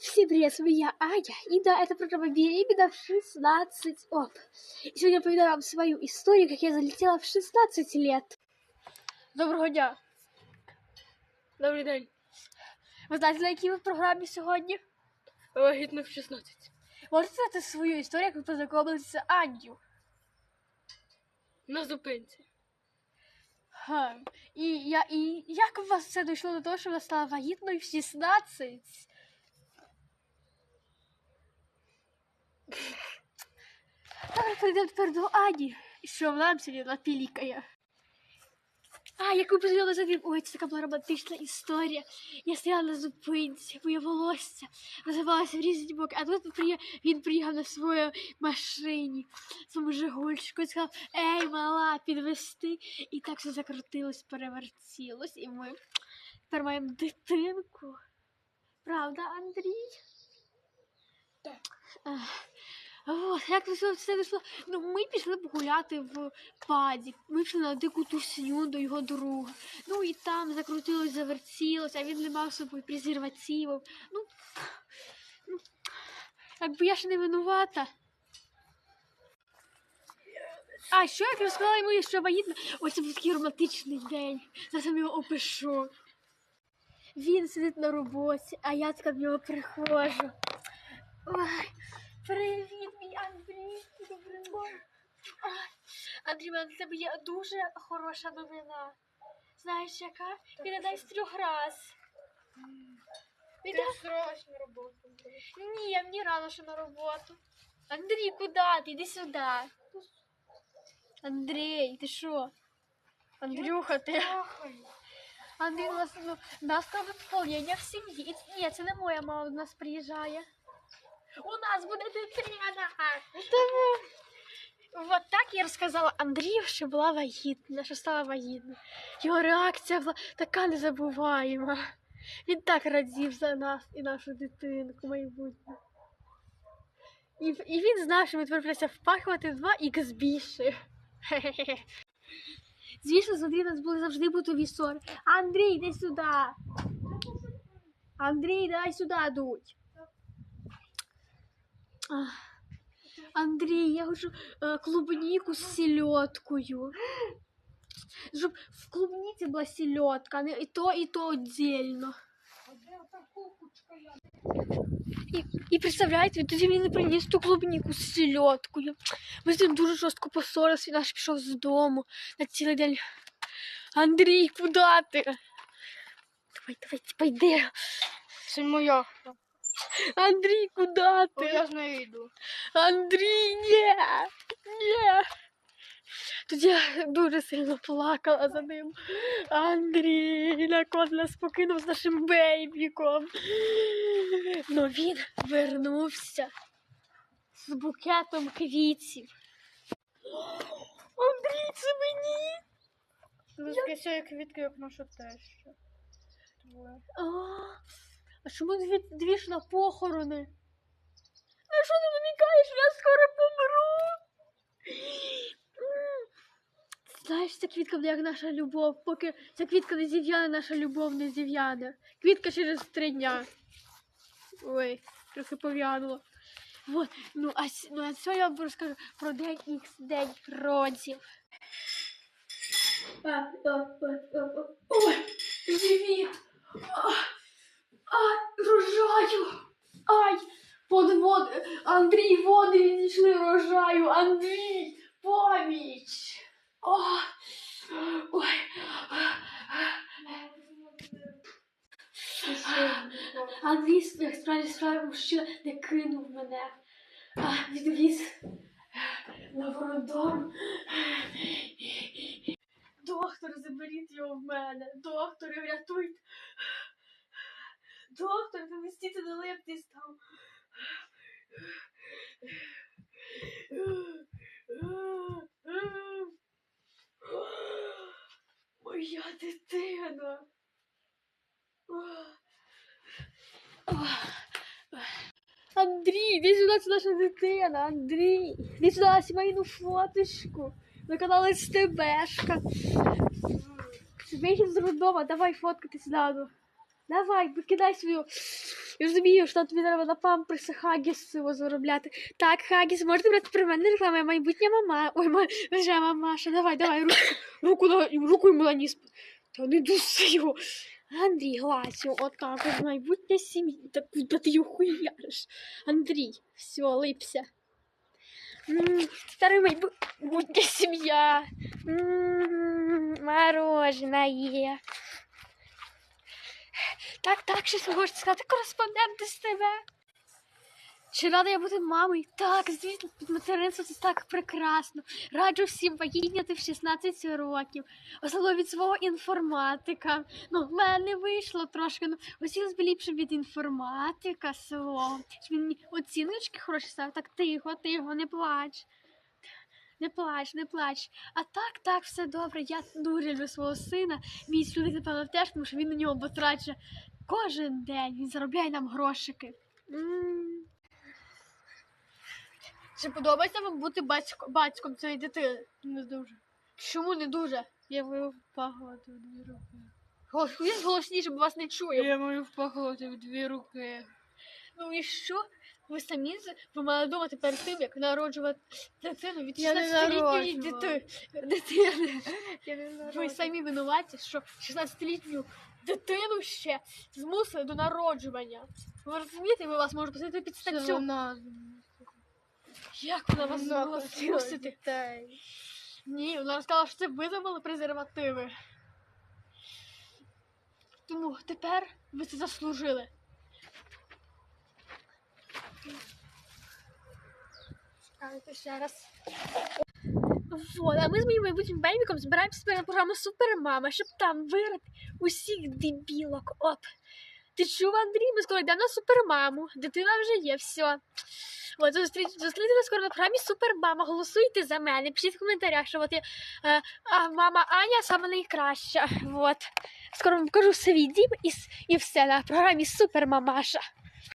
Всем привет, с вами я, Аня. И да, это программа «Беременна в 16». Оп. И сегодня я повидаю вам свою историю, как я залетела в 16 лет. Доброго дня. Добрий день. Ви знаєте, на якій ви програмі сьогодні? Вагітно в 16. Можете сказати свою історію, як ви познайомилися з Анню? На зупинці. Ха. І, я, і як у вас все дійшло до того, що ви стала вагітною в 16? Давай перейдемо тепер до Ані, що вона нам сьогодні напілікає. А, як ви познайомилися з? Ой, це така була романтична історія. Я стояла на зупинці, моє волосся розвивалося в різні боки, а тут він приїхав на своїй машині, своєму жигульчику і сказав, ей, мала, підвести. І так все закрутилось, перевертілось, і ми тепер маємо дитинку. Правда, Андрій? Так. Ех, як це все вийшло? Ну, ми пішли погуляти в паді. Ми пішли на дику тусню до його друга. Ну і там закрутилось, завертілось, а він не мав собою презервативів. Ну, ну, якби я ж не винувата. А що як розказала йому, що вагітна? Ось це був такий романтичний день. Зараз я його опишу. Він сидить на роботі, а я така в нього приходжу. Ой, привіт, мій Андрій. Добрий Андрій, для тебе є дуже хороша новина. Знаєш, яка? Віддай з трьох раз. Ти срочно на роботу. Ні, мені рано ще на роботу. Андрій, куди ти? Іди сюди. Андрій, ти що? Андрюха, ти. Андрій, у нас, ну, у нас там виповнення в сім'ї. Ні, це не моя мама до нас приїжджає. У нас буде дитина. Вот так я розказала Андрію, що була вагітна, що стала вагітна. Його реакція була така незабуваєма. Він так радів за нас і нашу дитинку майбутню. І, і він знав, що ми тепер впахувати два ікс більше. Звісно, з Андрієм у нас були завжди бутові ссори. Андрій, йди сюди. Андрій, дай сюди дуть. Андрій, я хочу е, клубніку з сільоткою. Щоб в клубніці була сільотка, а не і то, і то віддільно. І, і представляєте, тоді мені не приніс ту клубніку з сільоткою. Ми з ним дуже жорстко поссорилися, він аж пішов з дому на цілий день. Андрій, куди ти? Давай, давай, пойди. Це моя. Андрій, куди ти? я з нею йду. Андрій, ні! Ні! Тоді я дуже сильно плакала за ним. Андрій, на кот нас покинув з нашим бейбіком. Но він вернувся з букетом квітів. Андрій, це мені. Сяє квітки, як наша теща. Твоя. А, чому дві, дві ж на похорони? А що ти намікаєш? Я скоро помру. Знаєш, ця квітка буде як наша любов, поки ця квітка не зів'яне, наша любов не зів'яне. Квітка через три дня. Ой, трохи пов'януло. Вот, ну а, с- ну, а сьогодні я вам розкажу про день Х, день родів. Ой, живіт! А, а, рожаю! Ай! Подвод... Андрій, води відійшли рожаю! Андрій! Поміч! О! Ой! Андрій, як справді справді мужчина, не кинув мене. А, відвіз на роддом. Доктор, заберіть його в мене. Доктор, врятуйте. Доктор, помістіться на липтись там. Моя дитина. Андрій, іди сюди, це наша дитина, Андрій. Іди сюди сімейну фоточку. На каналі СТБшка. Вихід з роддома, давай фоткатись надо. Давай, викидай свою. Я розумію, що тобі треба на памперси Хагіс заробляти. Так, Хагіс, можете брати при мене реклама, майбутня мама. Ой, вже мамаша, давай, давай, руку, руку, на... руку йому на ніс. Та не дуси його. Андрій, Гласю, от так, от майбутня сім'я. Та куди ти його хуяриш? Андрій, все, липся. Тепер майбутня сім'я. Мороженое. Так, так, щось можете сказати, кореспонденти з тебе. Чи рада я бути мамою? Так, звісно, під материнство це так прекрасно. Раджу всім вагітняти в 16 років, особливо від свого інформатика. Ну, в мене вийшло трошки. Ну, хотілося б ліпше від інформатика свого. Щоб він мені оціночки хороші став. Так тихо, тихо, не плач. Не плач, не плач. А так, так, все добре. Я дуже люблю свого сина. Мій чоловік, напевно, теж, тому що він на нього потраче кожен день. Він заробляє нам грошики. М. Чи подобається вам бути батько, батьком цієї дитини? Не дуже. Чому не дуже? Я маю впахувати в дві руки. Голос- голосніше, бо вас не чує. Я маю впахувати в дві руки. Ну і що? Ви самі з- ви мали думати перед тим, як народжувати дитину від Я не 16-літньої народжувала. дити... дитини. Я не Ви народжу. самі винуваті, що 16-літню дитину ще змусили до народжування. Ви розумієте, ми вас можемо посадити під Це статтю. вона Як вона вас Вона змогла хотіла змусити? дітей. Ні, вона сказала, що це ви замовили презервативи. Тому тепер ви це заслужили. Чекайте ще раз. Вот, а ми з моїм майбутнім бейбіком збираємося на програму Супермама, щоб там вирити усіх дебілок. Оп. Ти чув, Андрій? Ми скоро йдемо на супермаму. Дитина вже є, все. От, зустріч, зустрінете скоро на програмі Супермама. Голосуйте за мене. Пишіть в коментарях, що от я, е, а мама Аня саме найкраща. Вот. Скоро вам покажу свій дім і, і все на програмі Супермамаша.